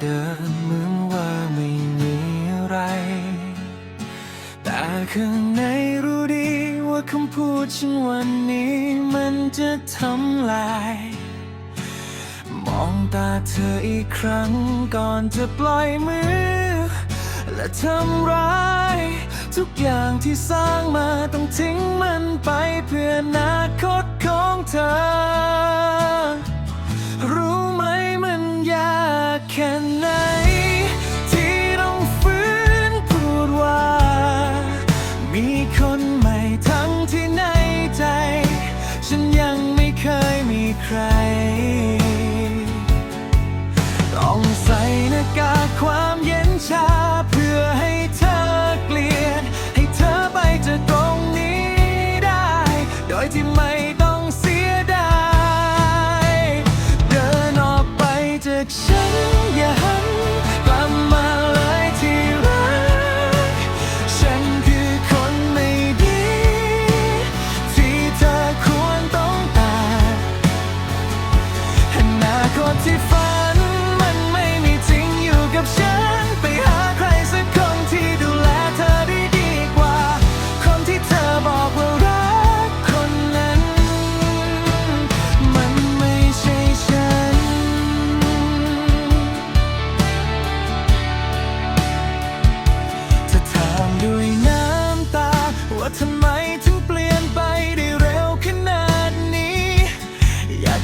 เดินเหมือนว่าไม่มีอะไร แต่ข้างในรู้ดีว่าคำพูดฉันวันนี้มันจะทำลาย มองตาเธออีกครั้งก่อนจะปล่อยมือ และทำร้าย ทุกอย่างที่สร้างมาต้องทิ้งมันไปเพื่ออนาคตของเธอ ชาเพื่อให้เธอเกลียด ให้เธอไปจากตรงนี้ได้ โดยที่ไม่ต้องเสียดาย เดินออกไปจากฉัน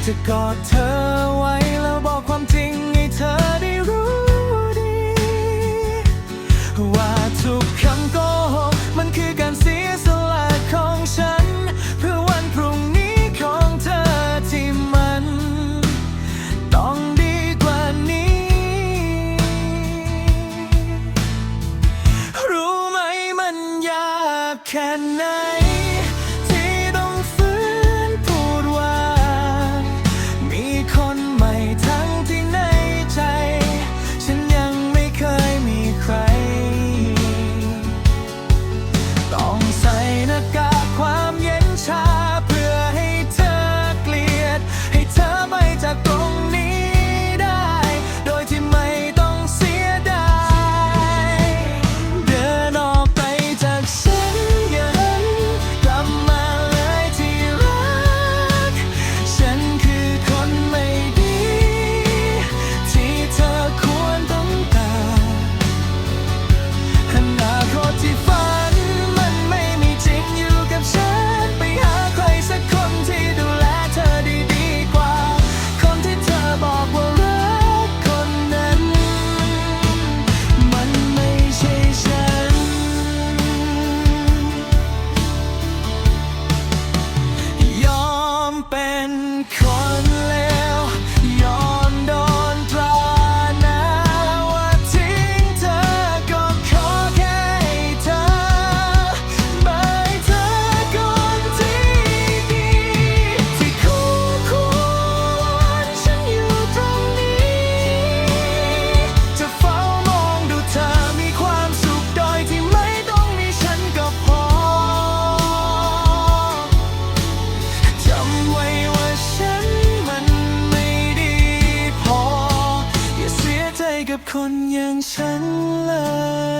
จะกอดเธอไว้แล้วบอกความจริงให้เธอได้รู้ดี ว่าทุกคำโกหกมันคือการเสียสละของฉัน เพื่อวันพรุ่งนี้ของเธอที่มัน ต้องดีกว่านี้ รู้ไหมมันยากแค่ไหน เคนอย่างฉันเลย